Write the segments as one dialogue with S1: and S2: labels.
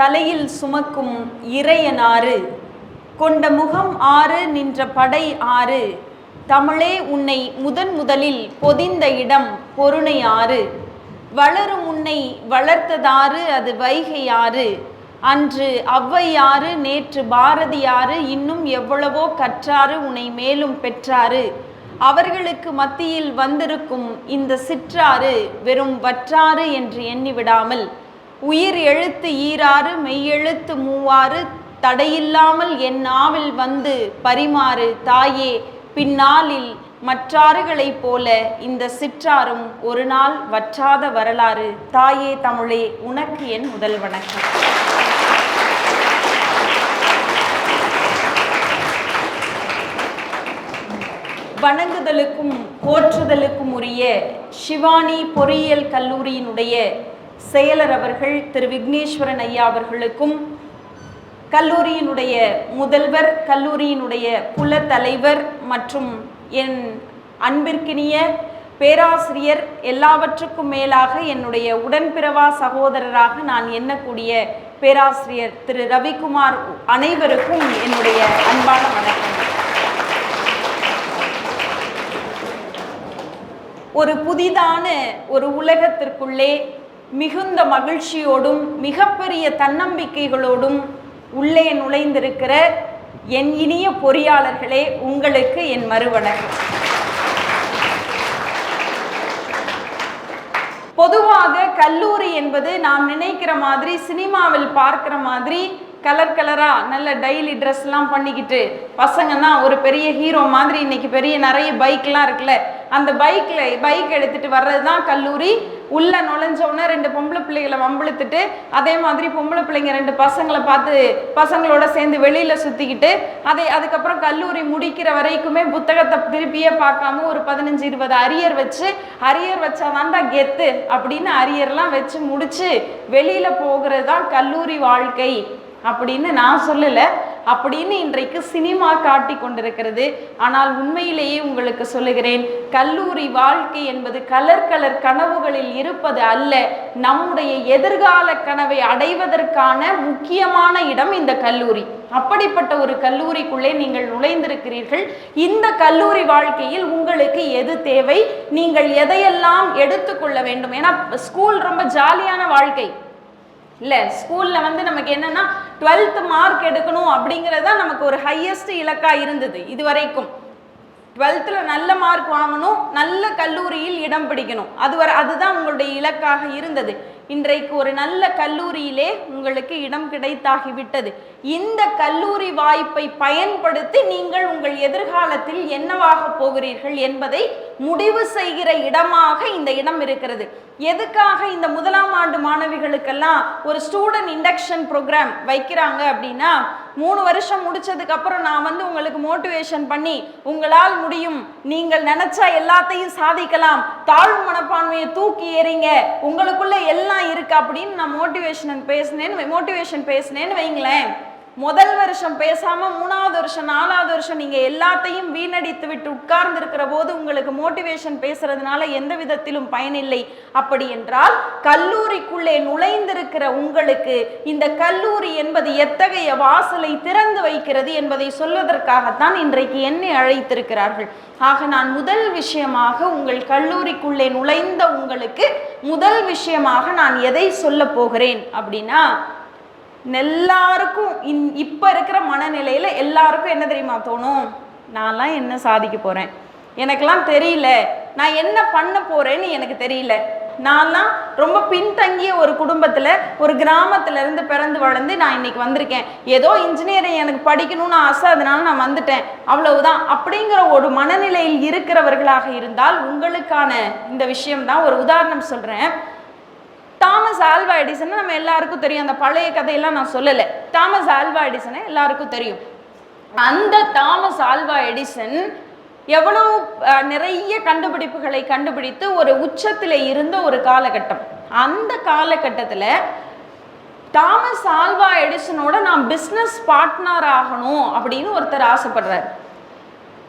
S1: தலையில் சுமக்கும் இறையனாறு கொண்ட முகம் ஆறு நின்ற படை ஆறு தமிழே உன்னை முதன் முதலில் பொதிந்த இடம் பொருணை ஆறு வளரும் உன்னை வளர்த்ததாறு அது வைகையாறு அன்று ஔவையாறு நேற்று பாரதியாறு இன்னும் எவ்வளவோ கற்றாறு உன்னை மேலும் பெற்றாறு அவர்களுக்கு மத்தியில் வந்திருக்கும் இந்த சிற்றாறு வெறும் வற்றாறு என்று எண்ணிவிடாமல் உயிர் எழுத்து ஈராறு மெய்யெழுத்து மூவாறு தடையில்லாமல் என் நாவில் வந்து பரிமாறு தாயே பின்னாளில் மற்றாறுகளைப் போல இந்த சிற்றாரும் ஒரு நாள் வற்றாத வரலாறு. தாயே தமிழே உனக்கு என் முதல் வணக்கம். வணங்குதலுக்கும் போற்றுதலுக்கும் உரிய சிவானி பொறியியல் கல்லூரியினுடைய செயலர் அவர்கள் திரு விக்னேஸ்வரன் ஐயா அவர்களுக்கும் கல்லூரியினுடைய முதல்வர் கல்லூரியினுடைய புல தலைவர் மற்றும் என் அன்பிற்கினிய பேராசிரியர் எல்லாவற்றுக்கும் மேலாக என்னுடைய உடன்பிறவா சகோதரராக நான் எண்ணக்கூடிய பேராசிரியர் திரு ரவிக்குமார் அனைவருக்கும் என்னுடைய அன்பான வணக்கம். ஒரு புதிதான ஒரு உலகத்திற்குள்ளே மிகுந்த மகிழ்ச்சியோடும் மிகப்பெரிய தன்னம்பிக்கைகளோடும் உள்ளே நுழைந்திருக்கிற என் இனிய பொறியாளர்களே உங்களுக்கு என் மறுவணக்கம். பொதுவாக கல்லூரி என்பது நாம் நினைக்கிற மாதிரி சினிமாவில் பார்க்கிற மாதிரி கலர் கலரா நல்ல டெய்லி ட்ரெஸ்லாம் பண்ணிக்கிட்டு பசங்கன்னா ஒரு பெரிய ஹீரோ மாதிரி இன்னைக்கு பெரிய நிறைய பைக்லாம் இருக்குல்ல அந்த பைக்ல பைக் எடுத்துட்டு வர்றது தான் கல்லூரி. உள்ளே நுழைஞ்ச உடனே ரெண்டு பொம்பளை பிள்ளைகளை வம்பிழுத்துட்டு அதே மாதிரி பொம்பளை பிள்ளைங்க ரெண்டு பசங்களை பார்த்து பசங்களோட சேர்ந்து வெளியில் சுற்றிக்கிட்டு அதை அதுக்கப்புறம் கல்லூரி முடிக்கிற வரைக்குமே புத்தகத்தை திருப்பியே பார்க்காம ஒரு பதினஞ்சு இருபது அரியர் வச்சு அரியர் வச்சாதான்டா கெத்து அப்படின்னு அரியர்லாம் வச்சு முடிச்சு வெளியில் போகிறது தான் கல்லூரி வாழ்க்கை அப்படின்னு நான் சொல்லலை. அப்படின்னு இன்றைக்கு சினிமா காட்டி கொண்டிருக்கிறது. ஆனால் உண்மையிலேயே உங்களுக்கு சொல்லுகிறேன் கல்லூரி வாழ்க்கை என்பது கலர் கலர் கனவுகளில் இருப்பது அல்ல. நம்முடைய எதிர்கால கனவை அடைவதற்கான முக்கியமான இடம் இந்த கல்லூரி. அப்படிப்பட்ட ஒரு கல்லூரிக்குள்ளே நீங்கள் நுழைந்திருக்கிறீர்கள். இந்த கல்லூரி வாழ்க்கையில் உங்களுக்கு எது தேவை? நீங்கள் எதையெல்லாம் எடுத்துக்கொள்ள வேண்டும்? ஏன்னா ஸ்கூல் ரொம்ப ஜாலியான வாழ்க்கை. இல்லை ஸ்கூலில் வந்து நமக்கு என்னன்னா டுவெல்த் மார்க் எடுக்கணும் அப்படிங்கிறது தான் நமக்கு ஒரு ஹையஸ்ட் இலக்காக இருந்தது இது வரைக்கும் டுவெல்த்தில் நல்ல மார்க் வாங்கணும் நல்ல கல்லூரியில் இடம் பிடிக்கணும். அது வர அதுதான் உங்களுடைய இலக்காக இருந்தது. இன்றைக்கு ஒரு நல்ல கல்லூரியிலே உங்களுக்கு இடம் கிடைத்தாகிவிட்டது. இந்த கல்லூரி வாய்ப்பை பயன்படுத்தி நீங்கள் உங்கள் எதிர்காலத்தில் என்னவாக போகிறீர்கள் என்பதை முடிவு செய்கிற இடமாக இந்த இடம் இருக்கிறது. எதுக்காக இந்த முதலாம் ஆண்டு மாணவிகளுக்கெல்லாம் ஒரு ஸ்டூடெண்ட் இண்டக்ஷன் ப்ரோக்ராம் வைக்கிறாங்க அப்படின்னா மூணு வருஷம் முடிச்சதுக்கு அப்புறம் நான் வந்து உங்களுக்கு மோட்டிவேஷன் பண்ணி உங்களால் முடியும். நீங்கள் நினைச்சா எல்லாத்தையும் சாதிக்கலாம். தாழ்வு மனப்பான்மையை தூக்கி எறிங்க. உங்களுக்குள்ள எல்லாம் இருக்கு அப்படின்னு நான் மோட்டிவேஷன் பேசினேன்னு மோட்டிவேஷன் பேசினேன்னு வைங்களேன். முதல் வருஷம் பேசாம மூணாவது வருஷம் நாலாவது வருஷம் நீங்க எல்லாத்தையும் வீணடித்து விட்டு உட்கார்ந்து இருக்கிற போது உங்களுக்கு மோட்டிவேஷன் பேசுறதுனால எந்த விதத்திலும் பயனில்லை. அப்படி என்றால் கல்லூரிக்குள்ளே நுழைந்திருக்கிற உங்களுக்கு இந்த கல்லூரி என்பது எத்தகைய வாசலை திறந்து வைக்கிறது என்பதை சொல்வதற்காகத்தான் இன்றைக்கு என்னை அழைத்திருக்கிறார்கள். ஆக நான் முதல் விஷயமாக உங்கள் கல்லூரிக்குள்ளே நுழைந்த உங்களுக்கு முதல் விஷயமாக நான் எதை சொல்ல போகிறேன் அப்படின்னா எல்லாருக்கும் இன் இப்போ இருக்கிற மனநிலையில் எல்லாருக்கும் என்ன தெரியுமா தோணும்? நான்லாம் என்ன சாதிக்க போகிறேன் எனக்கெல்லாம் தெரியல. நான் என்ன பண்ண போகிறேன்னு எனக்கு தெரியல. நான்லாம் ரொம்ப பின்தங்கிய ஒரு குடும்பத்தில் ஒரு கிராமத்துல இருந்து பிறந்து வளர்ந்து நான் இன்னைக்கு வந்திருக்கேன். ஏதோ இன்ஜினியரிங் எனக்கு படிக்கணும்னு ஆசை அதனால நான் வந்துட்டேன். அவ்வளவுதான். அப்படிங்கிற ஒரு மனநிலையில் இருக்கிறவர்களாக இருந்தால் உங்களுக்கான இந்த விஷயம் தான் ஒரு உதாரணம் சொல்கிறேன் தாமஸ் ஆல்வா எடிசன் நம்ம எல்லாருக்கும் தெரியும். அந்த பழைய கதையெல்லாம் நான் சொல்லலை. தாமஸ் ஆல்வா எடிசனை எல்லாருக்கும் தெரியும். அந்த தாமஸ் ஆல்வா எடிசன் எவ்வளோ நிறைய கண்டுபிடிப்புகளை கண்டுபிடித்து ஒரு உச்சத்தில் இருந்த ஒரு காலகட்டம். அந்த காலகட்டத்தில் தாமஸ் ஆல்வா எடிசனோட நான் பிஸ்னஸ் பார்ட்னர் ஆகணும் அப்படின்னு ஒருத்தர் ஆசைப்படுறாரு.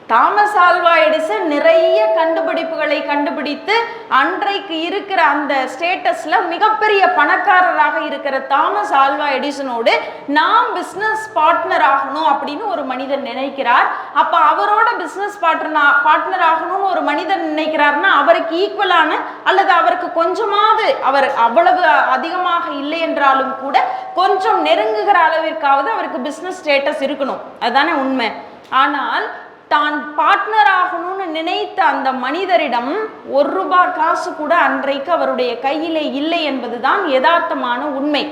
S1: தாமஸ் ஆல்வா எடிசன் நிறைய கண்டுபிடிப்புகளை கண்டுபிடித்து அன்றைக்கு இருக்கிற அந்த ஸ்டேட்டஸில் மிகப்பெரிய பணக்காரராக இருக்கிற தாமஸ் ஆல்வா எடிசனோடு நாம் பிஸ்னஸ் பார்ட்னர் ஆகணும் அப்படின்னு ஒரு மனிதன் நினைக்கிறார். அப்போ அவரோட பிஸ்னஸ் பார்ட்னா பார்ட்னர் ஆகணும்னு ஒரு மனிதன் நினைக்கிறாருன்னா அவருக்கு ஈக்குவலான அல்லது அவருக்கு கொஞ்சமாவது அவர் அவ்வளவு அதிகமாக இல்லை என்றாலும் கூட கொஞ்சம் நெருங்குகிற அளவிற்காவது அவருக்கு பிஸ்னஸ் ஸ்டேட்டஸ் இருக்கணும். அதுதானே உண்மை. ஆனால் தான் பார்ட்னர் ஆகணும்னு நினைத்த அந்த மனிதரிடம் ஒரு ரூபாய் காசு கூட அன்றைக்கு அவருடைய கையிலே இல்லை என்பதுதான் யதார்த்தமான உண்மை.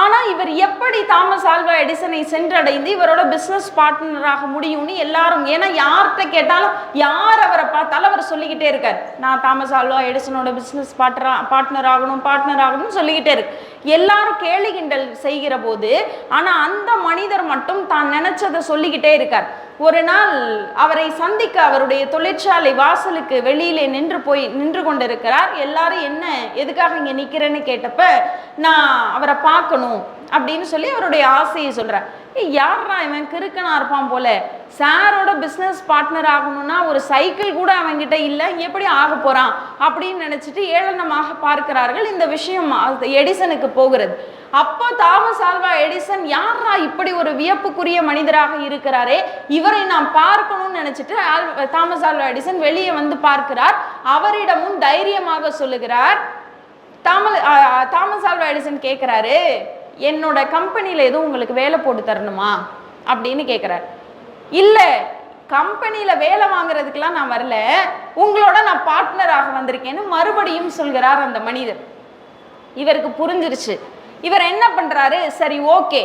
S1: ஆனால் இவர் எப்படி தாமஸ் ஆல்வா எடிசனை சென்றடைந்து இவரோட பிஸ்னஸ் பார்ட்னராக முடியும்னு எல்லாரும் ஏன்னா யார்கிட்ட கேட்டாலும் யார் அவரை பார்த்தாலும் அவர் சொல்லிக்கிட்டே இருக்கார். நான் தாமஸ் ஆல்வா எடிசனோட பிஸ்னஸ் பார்ட்னரா பார்ட்னர் ஆகணும் பார்ட்னர் ஆகணும்னு சொல்லிக்கிட்டே இருக்கு. எல்லாரும் கேலி கிண்டல் செய்கிற போது ஆனால் அந்த மனிதர் மட்டும் தான் நினைச்சதை சொல்லிக்கிட்டே இருக்கார். ஒரு நாள் அவரை சந்திக்க அவருடைய தொழிற்சாலை வாசலுக்கு வெளியிலே நின்று போய் நின்று கொண்டிருக்கிறார். எல்லாரும் என்ன எதுக்காக இங்கே நிற்கிறேன்னு கேட்டப்ப நான் அவரை பார்க்கணும் அப்படின்னு சொல்லி அவருடைய ஆசையை சொல்கிறேன் யாரா இவன் கிறுக்கனா இருப்பான் போல? சாரோட பிஸ்னஸ் பார்ட்னர் ஆகணும்னா ஒரு சைக்கிள் கூட அவன்கிட்ட இல்லை எப்படி ஆக போறான் அப்படின்னு நினைச்சிட்டு ஏளனமாக பார்க்கிறார்கள் இந்த விஷயம் அது எடிசனுக்கு போகிறது. அப்போ தாமஸ் ஆல்வா எடிசன் யாரா இப்படி ஒரு வியப்புக்குரிய மனிதராக இருக்கிறாரே? இவரை நாம் பார்க்கணும்னு நினைச்சிட்டு ஆல்- தாமஸ் ஆல்வா எடிசன் வெளியே வந்து பார்க்கிறார். அவரிடமும் தைரியமாக சொல்லுகிறார். தாமல் தாமஸ் ஆல்வா எடிசன் கேட்குறாரு என்னோட கம்பெனியில் எதுவும் உங்களுக்கு வேலை போட்டு தரணுமா? அப்படின்னு கேட்குறாரு இல்லை கம்பெனியில் வேலை வாங்குறதுக்கெலாம் நான் வரல. உங்களோட நான் பார்ட்னராக வந்திருக்கேன்னு மறுபடியும் சொல்கிறார் அந்த மனிதர். இவருக்கு புரிஞ்சிருச்சு. இவர் என்ன பண்ணுறாரு சரி ஓகே.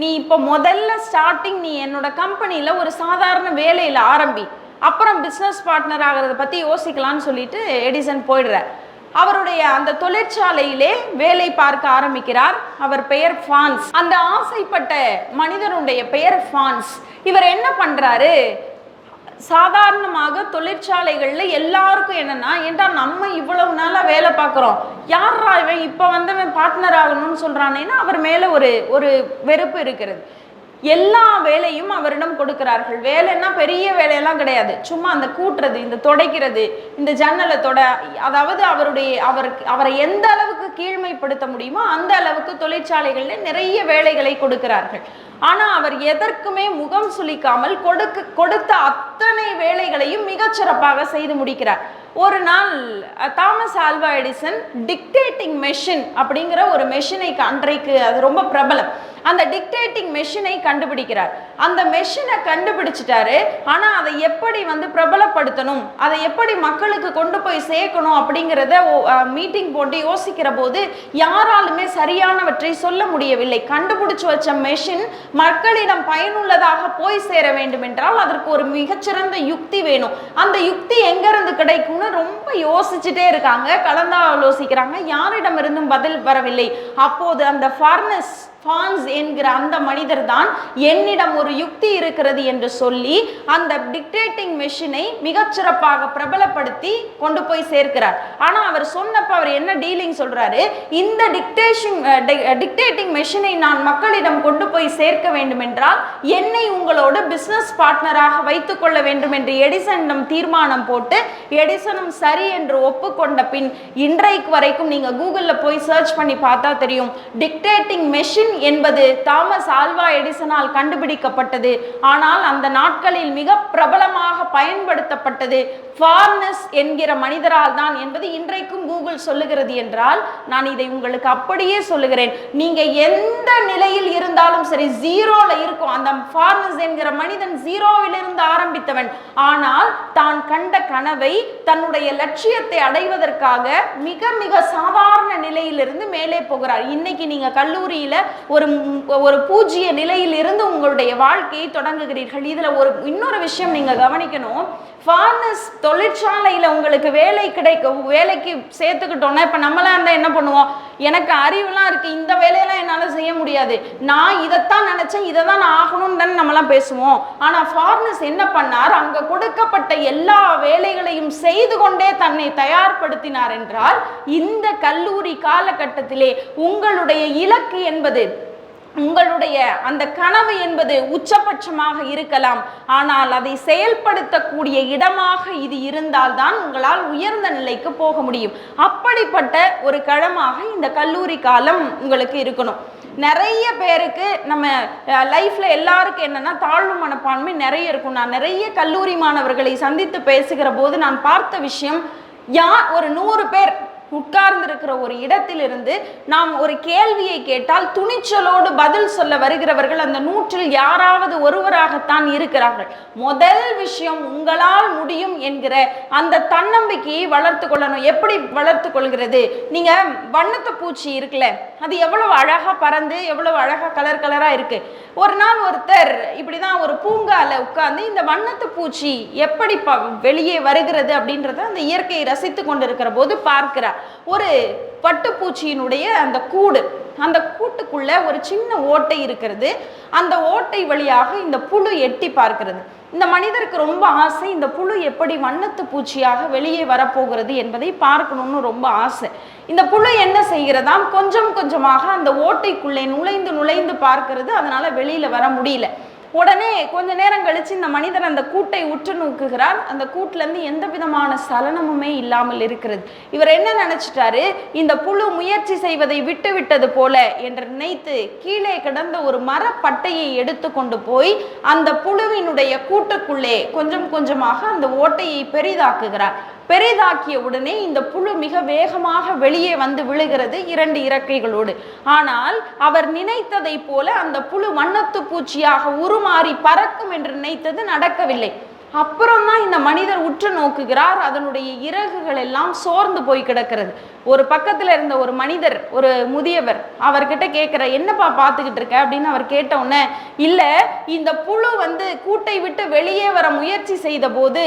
S1: நீ இப்போ முதல்ல ஸ்டார்டிங் நீ என்னோட கம்பெனியில் ஒரு சாதாரண வேலையில் ஆரம்பி அப்புறம் பிஸ்னஸ் பார்ட்னர் ஆகிறத பற்றி யோசிக்கலான்னு சொல்லிட்டு எடிசன் போயிடுறார். அவருடைய அந்த தொழிற்சாலையிலே வேலை பார்க்க ஆரம்பிக்கிறார். அவர் பெயர் ஃபான்ஸ். அந்த ஆசைப்பட்ட மனிதனுடைய பெயர் ஃபான்ஸ். இவர் என்ன பண்றாரு? சாதாரணமாக தொழிற்சாலைகளில் எல்லாருக்கும் என்னன்னா ஏன்டா நம்ம இவ்வளவு நாளா வேலை பார்க்குறோம்? யாரா இவன் இப்போ வந்தவன் பார்ட்னர் ஆகணும்னு சொல்றானேன்னா அவர் மேலே ஒரு ஒரு வெறுப்பு இருக்கிறது. எல்லா வேலையும் அவரிடம் கொடுக்கிறார்கள். வேலைன்னா பெரிய வேலையெல்லாம் கிடையாது. சும்மா அந்த கூட்டுறது இந்த தொடைக்கிறது இந்த ஜன்னலை தொட அதாவது அவருடைய அவருக்கு அவரை எந்த அளவுக்கு கீழ்மைப்படுத்த முடியுமோ அந்த அளவுக்கு தொழிற்சாலைகளில் நிறைய வேலைகளை கொடுக்கிறார்கள். ஆனால் அவர் எதற்குமே முகம் சுளிக்காமல் கொடுக்க கொடுத்த அத்தனை வேலைகளையும் மிகச்சிறப்பாக செய்து முடிக்கிறார். ஒரு நாள் Thomas Alva Edison dictating machine அப்படிங்கிற ஒரு மெஷினை அன்றைக்கு அது ரொம்ப பிரபலம். அந்த டிக்டேட்டிங் மெஷினை கண்டுபிடிக்கிறார். அந்த மெஷினை கண்டுபிடிச்சிட்டாரு. ஆனால் அதை எப்படி வந்து பிரபலப்படுத்தணும்? அதை எப்படி மக்களுக்கு கொண்டு போய் சேர்க்கணும் அப்படிங்கிறத மீட்டிங் போட்டு யோசிக்கிற போது யாராலுமே சரியானவற்றை சொல்ல முடியவில்லை. கண்டுபிடிச்சு வச்ச மெஷின் மக்களிடம் பயனுள்ளதாக போய் சேர வேண்டும் என்றால் அதற்கு ஒரு மிகச்சிறந்த யுக்தி வேணும். அந்த யுக்தி எங்கிருந்து கிடைக்கும்னு ரொம்ப யோசிச்சுட்டே இருக்காங்க கலந்தாலோசிக்கிறாங்க யாரிடமிருந்தும் பதில் வரவில்லை. அப்போது அந்த ஃபார்னஸ் ஃபான்ஸ் என்கிற அந்த மனிதர் தான் என்னிடம் ஒரு யுக்தி இருக்கிறது என்று சொல்லி அந்த டிக்டேட்டிங் மெஷினை மிகச்சிறப்பாக பிரபலப்படுத்தி கொண்டு போய் சேர்க்கிறார். ஆனா அவர் சொன்னப்ப அவர் என்ன டீலிங் சொல்றாரு? இந்த டிக்டேஷன் டிக்டேட்டிங் மெஷினை நான் மக்களிடம் கொண்டு போய் சேர்க்க வேண்டும் என்றால் என்னை உங்களோட பிசினஸ் பார்ட்னராக வைத்துக் கொள்ள வேண்டும் என்று எடிசனிடம் தீர்மானம் போட்டு எடிசன் எடிசனும் சரி என்று ஒப்புக்கொண்ட பின் இன்றைக்கு வரைக்கும் நீங்க கூகுள்ல போய் சர்ச் பண்ணி பார்த்தா தெரியும். டிக்டேட்டிங் மெஷின் என்பது தாமஸ் ஆல்வா எடிசனால் கண்டுபிடிக்கப்பட்டது. ஆனால் அந்த நாட்களில் மிக பிரபலமாக பயன்படுத்தப்பட்டது ஃபார்னஸ் என்கிற மனிதரால் தான் என்பது இன்றைக்கும் கூகுள் சொல்லுகிறது என்றால் நான் இதை உங்களுக்கு அப்படியே சொல்லுகிறேன். நீங்க எந்த நிலையில் இருந்தாலும் சரி ஜீரோல இருக்கும். அந்த ஃபார்னஸ் என்கிற மனிதன் ஜீரோவில் இருந்து ஆரம்பித்தவன். ஆனால் தான் கண்ட கனவை தன் தன்னுடைய லட்சியத்தை அடைவதற்காக மிக மிக சாதாரண நிலையிலிருந்து மேலே போகிறார். இன்னைக்கு நீங்க கல்லூரியில ஒரு ஒரு பூஜ்ய நிலையில் இருந்து உங்களுடைய வாழ்க்கையை தொடங்குகிறீர்கள். இதுல ஒரு இன்னொரு விஷயம் நீங்க கவனிக்கணும். ஃபார்னஸ் தொழிற்சாலையில உங்களுக்கு வேலை கிடைக்க வேலைக்கு சேர்த்துக்கிட்டோம்னா இப்ப நம்மளா இருந்தா என்ன பண்ணுவோம்? எனக்கு அறிவுலாம் இருக்கு. இந்த வேலையெல்லாம் என்னால செய்ய முடியாது. நான் இதைத்தான் நினைச்சேன். இதை தான் நான் ஆகணும்னு தானே நம்மலாம் பேசுவோம். ஆனா ஃபார்னஸ் என்ன பண்ணார்? அங்க கொடுக்கப்பட்ட எல்லா வேலைகளையும் செய்து கொண்டே தன்னை தயார்படுத்தினார் என்றால் இந்த கல்லூரி காலகட்டத்திலே உங்களுடைய இலக்கு என்பது உங்களுடைய அந்த கனவு என்பது உச்சபட்சமாக இருக்கலாம். ஆனால் அதை செயல்படுத்தக்கூடிய இடமாக இது இருந்தால்தான் உங்களால் உயர்ந்த நிலைக்கு போக முடியும். அப்படிப்பட்ட ஒரு களமாக இந்த கல்லூரி காலம் உங்களுக்கு இருக்கணும். நிறைய பேருக்கு நம்ம லைஃப்ல எல்லாருக்கும் என்னன்னா தாழ்வு மனப்பான்மை நிறைய இருக்கும். நான் நிறைய கல்லூரி மாணவர்களை சந்தித்து பேசுகிற போது நான் பார்த்த விஷயம் யார் ஒரு நூறு பேர் உட்கார்ந்திருக்கிற ஒரு இடத்திலிருந்து நாம் ஒரு கேள்வியை கேட்டால் துணிச்சலோடு பதில் சொல்ல வருகிறவர்கள் அந்த நூற்றில் யாராவது ஒருவராகத்தான் இருக்கிறார்கள். முதல் விஷயம் உங்களால் முடியும் என்கிற அந்த தன்னம்பிக்கையை வளர்த்து கொள்ளணும். எப்படி வளர்த்து கொள்கிறது? நீங்க வண்ணத்து பூச்சி இருக்குல்ல அது எவ்வளவு அழகா பறந்து எவ்வளவு அழகா கலர் கலரா இருக்கு. ஒரு நாள் ஒருத்தர் இப்படிதான் ஒரு பூங்கால உட்கார்ந்து இந்த வண்ணத்து பூச்சி எப்படி ப- வெளியே வருகிறது அப்படின்றத அந்த இயற்கையை ரசித்து கொண்டிருக்கிற போது பார்க்கிறார். ஒரு பட்டுப்பூச்சியினுடைய அந்த கூடு. அந்த கூட்டுக்குள்ள ஒரு சின்ன ஓட்டை இருக்கிறது. அந்த ஓட்டை வழியாக இந்த புழு எட்டி பார்க்கிறது. இந்த மனிதருக்கு ரொம்ப ஆசை இந்த புழு எப்படி வண்ணத்து பூச்சியாக வெளியே வரப்போகிறது என்பதை பார்க்கணும்னு ரொம்ப ஆசை. இந்த புழு என்ன செய்கிறதாம் கொஞ்சம் கொஞ்சமாக அந்த ஓட்டைக்குள்ளே நுழைந்து நுழைந்து பார்க்கிறது. அதனால வெளியில வர முடியல. உடனே கொஞ்ச நேரம் கழிச்சு இந்த மனிதன் அந்த கூட்டை உற்று நோக்குகிறார். அந்த கூட்டிலேருந்து எந்த விதமான சலனமுமே இல்லாமல் இருக்கிறது. இவர் என்ன நினைச்சிட்டாரு? இந்த புழு முயற்சி செய்வதை விட்டு விட்டது போல என்று நினைத்து கீழே கிடந்த ஒரு மரப்பட்டையை எடுத்து கொண்டு போய் அந்த புழுவினுடைய கூட்டுக்குள்ளே கொஞ்சம் கொஞ்சமாக அந்த ஓட்டையை பெரிதாக்குகிறார். பெரிதாக்கிய உடனே இந்த புழு மிக வேகமாக வெளியே வந்து விழுகிறது இரண்டு இறக்கைகளோடு. ஆனால் அவர் நினைத்ததை போல அந்த புழு வண்ணத்து பூச்சியாக உருமாறி பறக்கும் என்று நினைத்தது நடக்கவில்லை. அப்புறம் தான் இந்த மனிதர் உற்று நோக்குகிறார். அதனுடைய இறகுகள் எல்லாம் சோர்ந்து போய் கிடக்கிறது. ஒரு பக்கத்துல இருந்த ஒரு மனிதர் ஒரு முதியவர் அவர்கிட்ட கேட்கிற என்னப்பா பார்த்துக்கிட்டு இருக்க? அப்படின்னு அவர் கேட்ட உடனே இந்த புழு வந்து கூட்டை விட்டு வெளியே வர முயற்சி செய்த போது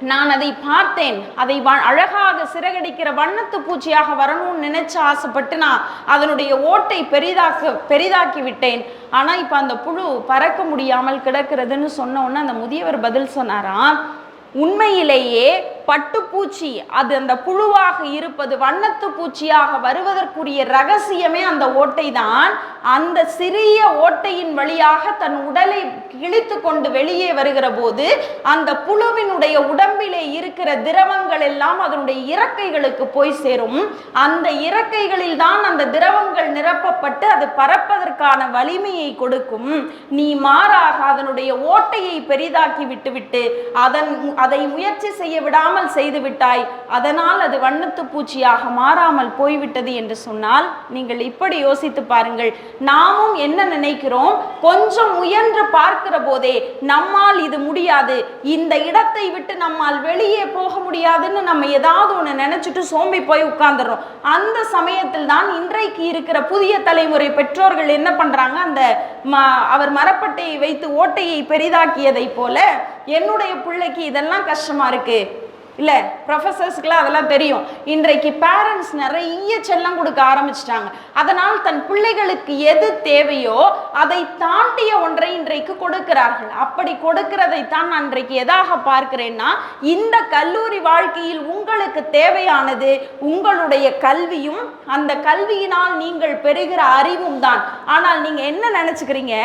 S1: நான் அதை பார்த்தேன். அதை வ- அழகாக சிறகடிக்கிற வண்ணத்து பூச்சியாக வரணும்னு நினைச்சு ஆசைப்பட்டு நான் அதனுடைய ஓட்டை பெரிதாக்க பெரிதாக்கி விட்டேன். ஆனா இப்ப அந்த புழு பறக்க முடியாமல் கிடக்கிறதுன்னு சொன்ன உடனே அந்த முதியவர் பதில் சொன்னாராம் உண்மையிலேயே பட்டுப்பூச்சி அது அந்த புழுவாக இருப்பது வண்ணத்து பூச்சியாக வருவதற்குரிய ரகசியமே அந்த ஓட்டை தான் அந்த சிறிய ஓட்டையின் வழியாக தன் உடலை கிழித்து கொண்டு வெளியே வருகிற போது அந்த புழுவினுடைய உடம்பிலே இருக்கிற திரவங்கள் எல்லாம் அதனுடைய இறக்கைகளுக்கு போய் சேரும். அந்த இறக்கைகளில் தான் அந்த திரவங்கள் நிரப்பப்பட்டு அது பறப்பதற்கான வலிமையை கொடுக்கும். நீ மாறாக அதனுடைய ஓட்டையை பெரிதாக்கி விட்டுவிட்டு அதன் அதை முயற்சி செய்ய விடாமல் செய்து விட்டாய். அதனால் அது வண்ணத்து பூச்சியாக மாறாமல் போய்விட்டது என்று சொன்னால் நீங்கள் இப்படி யோசித்து பாருங்கள். நாமும் என்ன நினைக்கிறோம்? கொஞ்சம் முயன்று பார்க்கிற போதே நம்மால் இது முடியாது. இந்த இடத்தை விட்டு நம்மால் வெளியே போக முடியாதுன்னு நம்ம ஏதாவது ஒன்று நினைச்சிட்டு சோம்பி போய் உட்கார்ந்துடுறோம். அந்த சமயத்தில் தான் இன்றைக்கு இருக்கிற புதிய தலைமுறை பெற்றோர்கள் என்ன பண்றாங்க? அந்த ம- அவர் மரப்பட்டையை வைத்து ஓட்டையை பெரிதாக்கியதை போல என்னுடைய பிள்ளைக்கு இதெல்லாம் கஷ்டமா இருக்கு. இல்லை ப்ரொஃபசர்ஸ்க்குலாம் அதெல்லாம் தெரியும். இன்றைக்கு பேரண்ட்ஸ் நிறைய செல்லம் கொடுக்க ஆரம்பிச்சிட்டாங்க. அதனால் தன் பிள்ளைகளுக்கு எது தேவையோ அதை தாண்டிய ஒன்றை இன்றைக்கு கொடுக்கிறார்கள். அப்படி கொடுக்கிறதை தான் நான் இன்றைக்கு எதாக பார்க்கிறேன்னா இந்த கல்லூரி வாழ்க்கையில் உங்களுக்கு தேவையானது உங்களுடைய கல்வியும் அந்த கல்வியினால் நீங்கள் பெறுகிற அறிவும் தான். ஆனால் நீங்கள் என்ன நினச்சிக்கிறீங்க?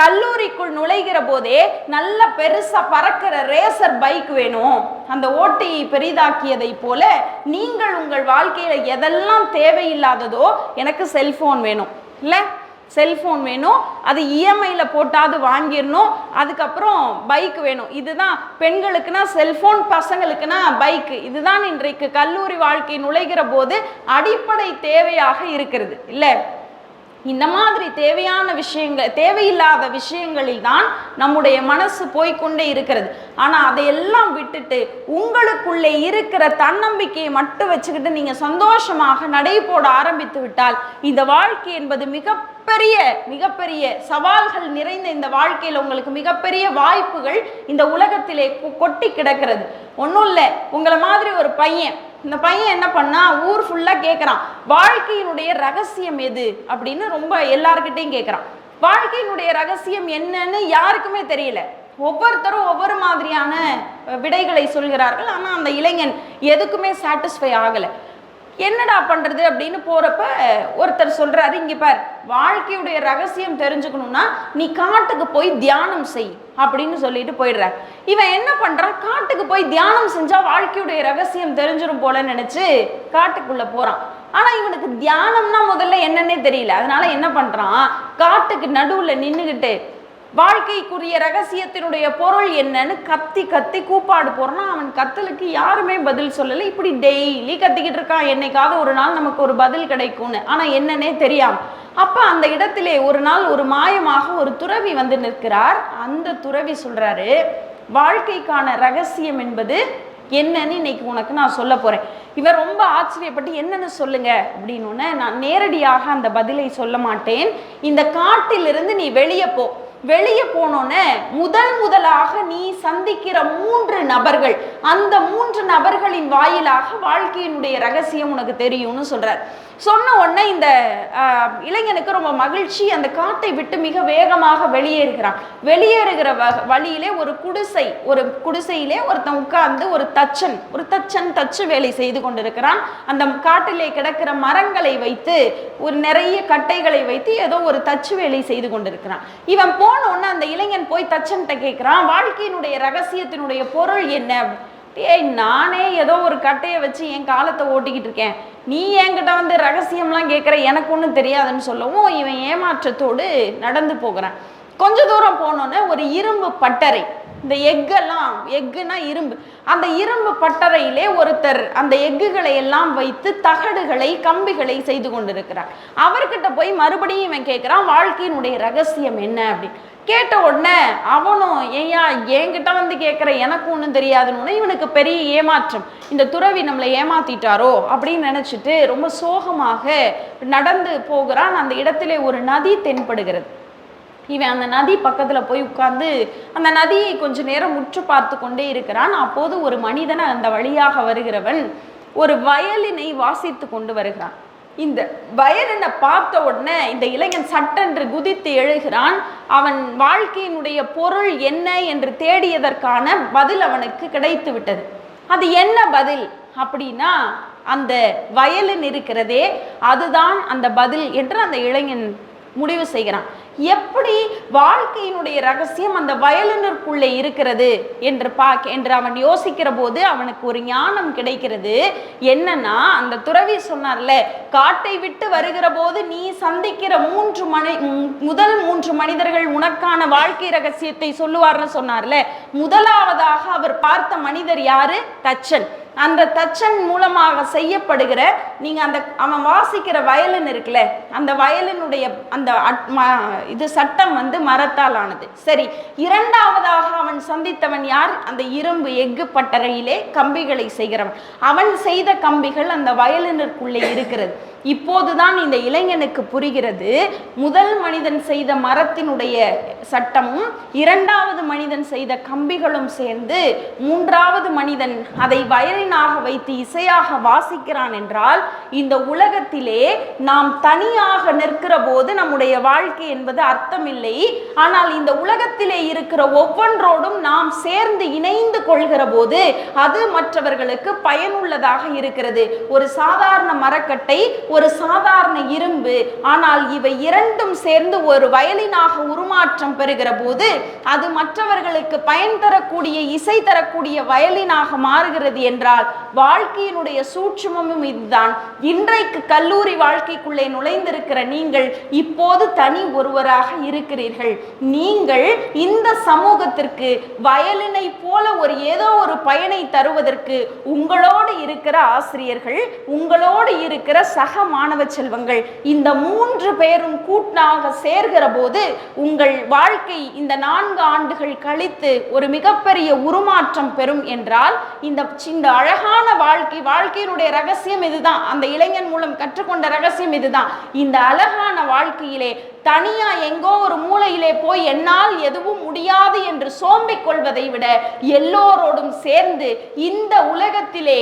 S1: கல்லூரிக்குள் நுழைகிற போதே நல்ல பெருசாக பறக்கிற ரேசர் பைக் வேணும். அந்த வாழ்க்கையை பெரிதாக்கியதை போல நீங்கள் உங்கள் வாழ்க்கையில எதெல்லாம் தேவையில்லாததோ எனக்கு செல்போன் வேணும். இல்ல? செல்போன் வேணும். அது இஎம்ஐயில் போட்டாவது வாங்கிடணும். அதுக்கப்புறம் பைக் வேணும். இதுதான் பெண்களுக்குனா செல்போன் பசங்களுக்குனா பைக் இதுதான் இன்றைக்கு கல்லூரி வாழ்க்கை நுழைகிற போது அடிப்படை தேவையாக இருக்கிறது. இல்லை? இந்த மாதிரி தேவையான விஷயங்கள் தேவையில்லாத விஷயங்களில் தான் நம்முடைய மனசு போய்க்கொண்டே இருக்கிறது. ஆனால் அதையெல்லாம் விட்டுட்டு உங்களுக்குள்ளே இருக்கிற தன்னம்பிக்கையை மட்டும் வச்சுக்கிட்டு நீங்கள் சந்தோஷமாக நடை போட ஆரம்பித்து விட்டால் இந்த வாழ்க்கை என்பது மிகப்பெரிய மிகப்பெரிய சவால்கள் நிறைந்த இந்த வாழ்க்கையில் உங்களுக்கு மிகப்பெரிய வாய்ப்புகள் இந்த உலகத்திலே கொ- கொட்டி கிடக்கிறது. ஒன்றும் இல்லை உங்களை மாதிரி ஒரு பையன் இந்த பையன் என்ன பண்ணா ஊர் ஃபுல்லாக கேட்குறான் வாழ்க்கையினுடைய ரகசியம் எது? அப்படின்னு ரொம்ப எல்லார்கிட்டையும் கேட்குறான் வாழ்க்கையினுடைய ரகசியம் என்னன்னு யாருக்குமே தெரியல. ஒவ்வொருத்தரும் ஒவ்வொரு மாதிரியான விடைகளை சொல்கிறார்கள். ஆனால் அந்த இளைஞன் எதுக்குமே சாட்டிஸ்ஃபை ஆகலை. என்னடா பண்ணுறது அப்படின்னு போகிறப்ப ஒருத்தர் சொல்கிறாரு இங்கே பார் வாழ்க்கையுடைய ரகசியம் தெரிஞ்சுக்கணும்னா நீ காட்டுக்கு போய் தியானம் செய் அப்படின்னு சொல்லிட்டு போயிடுற இவன் என்ன பண்ணுறான் காட்டுக்கு போய் தியானம் செஞ்சால் வாழ்க்கையுடைய ரகசியம் தெரிஞ்சிடும் போல நினச்சி காட்டுக்குள்ளே போகிறான் ஆனா இவனுக்கு தியானம்னா முதல்ல என்னன்னே தெரியல. அதனால என்ன பண்றான்? காட்டுக்கு நடுவுல நின்னுகிட்டு வாழ்க்கைக்குரிய ரகசியத்தினுடைய பொருள் என்னன்னு கத்தி கத்தி கூப்பாடு போறான். அவன் கத்தலுக்கு யாருமே பதில் சொல்லலை. இப்படி டெய்லி கத்திக்கிட்டு இருக்கான். என்னைக்காவது ஒரு நாள் நமக்கு ஒரு பதில் கிடைக்கும்னு. ஆனா என்னன்னே தெரியாம. அப்ப அந்த இடத்திலே ஒரு நாள் ஒரு மாயமாக ஒரு துறவி வந்து நிற்கிறார். அந்த துறவி சொல்றாரு வாழ்க்கைக்கான ரகசியம் என்பது என்னன்னு இன்னைக்கு உனக்கு நான் சொல்ல போறேன். இவர் ரொம்ப ஆச்சரியப்பட்டு என்னன்னு சொல்லுங்க? அப்படின்னு நான் நேரடியாக அந்த பதிலை சொல்ல மாட்டேன். இந்த காட்டிலிருந்து நீ வெளியே போ. வெளியே போனோன்னே முதல் முதலாக நீ சந்திக்கிற மூன்று நபர்கள் அந்த மூன்று நபர்களின் வாயிலாக வாழ்க்கையினுடைய ரகசியம் உனக்கு தெரியும்னு சொல்றார். சொன்ன உடனே இந்த இளைஞனுக்கு ரொம்ப மகிழ்ச்சி. அந்த காட்டை விட்டு மிக வேகமாக வெளியேறுகிறான். வெளியேறுகிற வ- வழியிலே ஒரு குடிசை ஒரு குடிசையிலே ஒருத்தன் உட்கார்ந்து ஒரு தச்சன் ஒரு தச்சன் தச்சு வேலை செய்து கொண்டிருக்கிறான். அந்த காட்டிலே கிடக்கிற மரங்களை வைத்து ஒரு நிறைய கட்டைகளை வைத்து ஏதோ ஒரு தச்சு வேலை செய்து கொண்டிருக்கிறான். இவன் போன உடனே அந்த இளைஞன் போய் தச்சன்கிட்ட கேட்குறான் வாழ்க்கையினுடைய ரகசியத்தினுடைய பொருள் என்ன? ஏய் நானே ஏதோ ஒரு கட்டையை வச்சு என் காலத்தை ஓட்டிக்கிட்டு இருக்கேன். நீ என்கிட்ட வந்து ரகசியம்லாம் கேட்குற எனக்கு ஒன்றும் தெரியாதுன்னு சொல்லவும் இவன் ஏமாற்றத்தோடு நடந்து போகிறான். கொஞ்ச தூரம் போனோன்னே ஒரு இரும்பு பட்டறை இந்த எக்கெல்லாம் எக்குனா இரும்பு. அந்த இரும்பு பட்டறையிலே ஒருத்தர் அந்த எக்குகளை எல்லாம் வைத்து தகடுகளை கம்பிகளை செய்து கொண்டிருக்கிறார். அவர்கிட்ட போய் மறுபடியும் இவன் கேட்குறான் வாழ்க்கையினுடைய ரகசியம் என்ன? அப்படின்னு. கேட்ட உடனே அவனும் ஏயா என்கிட்ட வந்து கேட்குற எனக்கு ஒன்றும் தெரியாதுன்னு இவனுக்கு பெரிய ஏமாற்றம். இந்த துறவி நம்மளை ஏமாத்திட்டாரோ? அப்படின்னு நினச்சிட்டு ரொம்ப சோகமாக நடந்து போகிறான். அந்த இடத்திலே ஒரு நதி தென்படுகிறது. இவன் அந்த நதி பக்கத்தில் போய் உட்கார்ந்து அந்த நதியை கொஞ்ச நேரம் முற்று பார்த்து கொண்டே இருக்கிறான். அப்போது ஒரு மனிதன் அந்த வழியாக வருகிறவன் ஒரு வயலினை வாசித்து கொண்டு வருகிறான். இந்த வயலினை பார்த்த உடனே இந்த இளைஞன் சட்டென்று குதித்து எழுகிறான். அவன் வாழ்க்கையினுடைய பொருள் என்ன என்று தேடியதற்கான பதில் அவனுக்கு கிடைத்து விட்டது. அது என்ன பதில் அப்படின்னா அந்த வயலின் இருக்கிறதே அதுதான் அந்த பதில் என்று அந்த இளைஞன் முடிவு செய்கிறான். எப்படி வாழ்க்கையினுடைய ரகசியம் அந்த வயலினருக்குள்ளே இருக்கிறது என்று பார்க்க என்று அவன் யோசிக்கிற போது அவனுக்கு ஒரு ஞானம் கிடைக்கிறது. என்னன்னா அந்த துறவி சொன்னார்ல காட்டை விட்டு வருகிற போது நீ சந்திக்கிற மூன்று மனி முதல் மூன்று மனிதர்கள் உனக்கான வாழ்க்கை ரகசியத்தை சொல்லுவார்னு சொன்னார்ல முதலாவதாக அவர் பார்த்த மனிதர் யாரு? தச்சன். அந்த தச்சன் மூலமாக செய்யப்படுகிற நீங்கள் அந்த அவன் வாசிக்கிற வயலின் இருக்குல்ல அந்த வயலினுடைய அந்த அட்- ம- இது சட்டம் வந்து மரத்தால் ஆனது. சரி இரண்டாவதாக அவன் சந்தித்தவன் யார்? அந்த இரும்பு எஃகு பட்டறையிலே கம்பிகளை செய்கிறவன். அவன் செய்த கம்பிகள் அந்த வயலினருக்குள்ளே இருக்கிறது. இப்போதுதான் இந்த இளைஞனுக்கு புரிகிறது முதல் மனிதன் செய்த மரத்தினுடைய சட்டமும் இரண்டாவது மனிதன் செய்த கம்பிகளும் சேர்ந்து மூன்றாவது மனிதன் அதை வயலினாக வைத்து இசையாக வாசிக்கிறான் என்றால் இந்த உலகத்திலே நாம் தனியாக நிற்கிற போது நம்முடைய வாழ்க்கை என்பது அர்த்தமில்லை. ஆனால் இந்த உலகத்திலே இருக்கிற ஒவ்வொன்றோடும் நாம் சேர்ந்து இணைந்து கொள்கிற போது அது மற்றவர்களுக்கு பயனுள்ளதாக இருக்கிறது. ஒரு சாதாரண மரக்கட்டை ஒரு சாதாரண இரும்பு ஆனால் இவை இரண்டும் சேர்ந்து ஒரு வயலினாக உருமாற்றம் பெறுகிற போது அது மற்றவர்களுக்கு பயன் தரக்கூடிய இசை தரக்கூடிய வயலினாக மாறுகிறது என்றால் வாழ்க்கையினுடைய சூட்சுமமும் இதுதான். இன்றைக்கு கல்லூரி வாழ்க்கைக்குள்ளே நுழைந்திருக்கிற நீங்கள் இப்போது தனி ஒருவராக இருக்கிறீர்கள். நீங்கள் இந்த சமூகத்திற்கு வயலினை போல ஒரு ஏதோ ஒரு பயனை தருவதற்கு உங்களோடு இருக்கிற ஆசிரியர்கள் உங்களோடு இருக்கிற சக மாணவ செல்வங்கள் இந்த மூன்று பேரும் கூட்டாக சேர்கிற போது உங்கள் வாழ்க்கை இந்த நான்கு ஆண்டுகள் கழித்து ஒரு மிகப்பெரிய உருமாற்றம் பெறும் என்றால் இந்த இந்த அழகான வாழ்க்கை வாழ்க்கையினுடைய ரகசியம் இதுதான். அந்த இளைஞன் மூலம் கற்றுக்கொண்ட ரகசியம் இதுதான். இந்த அழகான வாழ்க்கையிலே தனியா எங்கோ ஒரு மூலையிலே போய் என்னால் எதுவும் முடியாது என்று சோம்பிக் கொள்வதை விட எல்லோரோடும் சேர்ந்து இந்த உலகத்திலே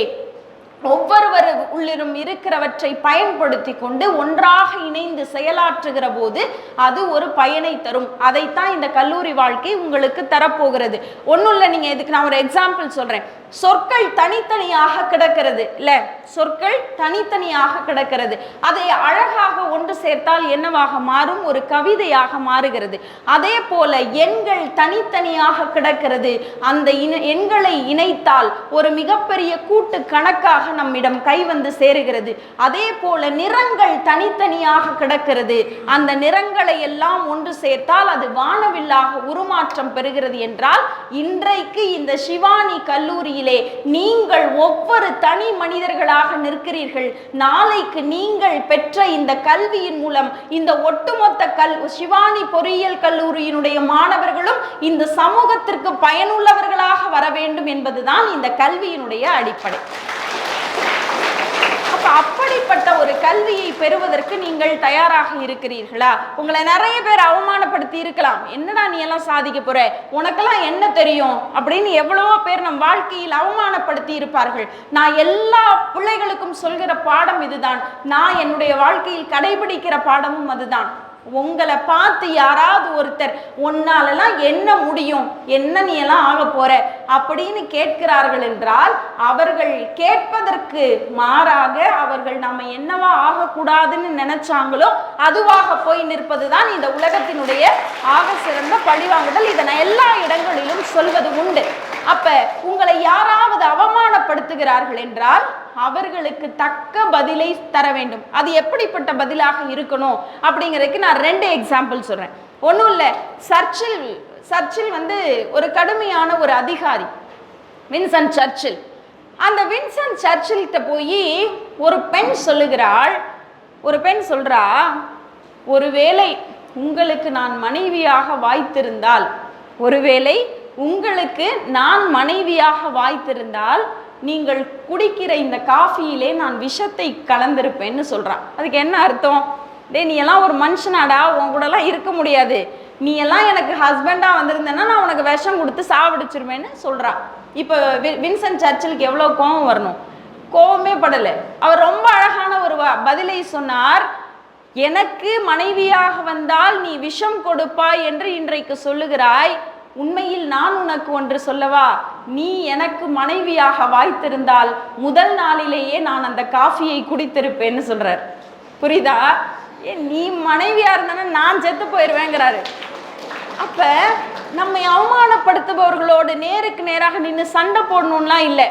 S1: ஒவ்வொருவர் உள்ளிரும் இருக்கிறவற்றை பயன்படுத்தி கொண்டு ஒன்றாக இணைந்து செயலாற்றுகிற போது அது ஒரு பயனை தரும். அதைத்தான் இந்த கல்லூரி வாழ்க்கை உங்களுக்கு தரப்போகிறது. ஒன்றும் இல்லை நீங்கள் இதுக்கு நான் ஒரு எக்ஸாம்பிள் சொல்கிறேன் சொற்கள் தனித்தனியாக கிடக்கிறது. இல்ல சொற்கள் தனித்தனியாக கிடக்கிறது. அதை அழகாக ஒன்று சேர்த்தால் என்னவாக மாறும்? ஒரு கவிதையாக மாறுகிறது. அதே போல எண்கள் தனித்தனியாக கிடக்கிறது. அந்த இன எண்களை இணைத்தால் ஒரு மிகப்பெரிய கூட்டு கணக்காக நம்மிடம் கை வந்து சேருகிறது. அதே போல நிறங்கள் தனித்தனியாக கிடக்கிறது. அந்த நிறங்களை எல்லாம் ஒன்று சேர்த்தால் அது வானவில்லாக உருமாற்றம் பெறுகிறது என்றால் இன்றைக்கு இந்த சிவானி கல்லூரி மத்தியிலே நீங்கள் ஒவ்வொரு தனி மனிதர்களாக நிற்கிறீர்கள். நாளைக்கு நீங்கள் பெற்ற இந்த கல்வியின் மூலம் இந்த ஒட்டுமொத்த கல் சிவானி பொறியியல் கல்லூரியினுடைய மாணவர்களும் இந்த சமூகத்திற்கு பயனுள்ளவர்களாக வர வேண்டும் என்பதுதான் இந்த கல்வியினுடைய அடிப்படை. அப்படிப்பட்ட ஒரு கல்வியை பெறுவதற்கு நீங்கள் தயாராக இருக்கிறீர்களா? உங்களை நிறைய பேர் அவமானப்படுத்தி இருக்கலாம். என்னடா நீ எல்லாம் சாதிக்க போற? உனக்கெல்லாம் என்ன தெரியும்? அப்படின்னு எவ்வளவோ பேர் நம் வாழ்க்கையில் அவமானப்படுத்தி இருப்பார்கள். நான் எல்லா பிள்ளைகளுக்கும் சொல்கிற பாடம் இதுதான். நான் என்னுடைய வாழ்க்கையில் கடைபிடிக்கிற பாடமும் அதுதான். உங்களை பார்த்து யாராவது ஒருத்தர் உன்னாலெல்லாம் என்ன முடியும்? என்ன நீ எல்லாம் ஆக போற? அப்படின்னு கேட்கிறார்கள் என்றால் அவர்கள் கேட்பதற்கு மாறாக அவர்கள் நம்ம என்னவா ஆகக்கூடாதுன்னு நினைச்சாங்களோ அதுவாக போய் நிற்பதுதான் இந்த உலகத்தினுடைய ஆக சிறந்த பழிவாங்குதல். இதை நான் எல்லா இடங்களிலும் சொல்வது உண்டு. அப்ப உங்களை யாராவது அவமானப்படுத்துகிறார்கள் என்றால் அவர்களுக்கு தக்க பதிலை தர வேண்டும். அது எப்படிப்பட்ட பதிலாக இருக்கணும் அப்படிங்கிறதுக்கு நான் ரெண்டு எக்ஸாம்பிள் சொல்றேன். ஒன்றும் இல்லை சர்ச்சில் சர்ச்சில் வந்து ஒரு கடுமையான ஒரு அதிகாரி வின்சன் சர்ச்சில். அந்த வின்சன் சர்ச்சில்கிட்ட போய் ஒரு பெண் சொல்லுகிறாள் ஒரு பெண் சொல்றா ஒருவேளை உங்களுக்கு நான் மனைவியாக வாய்த்திருந்தால் ஒருவேளை உங்களுக்கு நான் மனைவியாக வாய்த்திருந்தால் நீங்கள் குடிக்கிற இந்த காஃபியிலே நான் விஷத்தை கலந்திருப்பேன்னு சொல்றான். அதுக்கு என்ன அர்த்தம்? டே நீ எல்லாம் ஒரு மனுஷனாடா? உன் கூடலாம் இருக்க முடியாது. நீ எல்லாம் எனக்கு ஹஸ்பண்டா வந்திருந்தேன்னா நான் உனக்கு விஷம் கொடுத்து சாவடிச்சிருவேன்னு சொல்றா இப்போ வி- வின்சென்ட் சர்ச்சிலுக்கு எவ்வளோ கோபம் வரணும்? கோபமே படலை. அவர் ரொம்ப அழகான ஒரு வ- பதிலை சொன்னார். எனக்கு மனைவியாக வந்தால் நீ விஷம் கொடுப்பாய் என்று இன்றைக்கு சொல்லுகிறாய். உண்மையில் நான் உனக்கு ஒன்று சொல்லவா? நீ எனக்கு மனைவியாக வாய்த்திருந்தால் முதல் நாளிலேயே நான் அந்த காஃபியை குடித்திருப்பேன்னு சொல்றார். புரியுதா? ஏ நீ மனைவியா இருந்தானே நான் செத்து போயிடுவேங்கிறாரு அப்ப நம்மை அவமானப்படுத்துபவர்களோடு நேருக்கு நேராக நின்று சண்டை போடணும்லாம் இல்லை.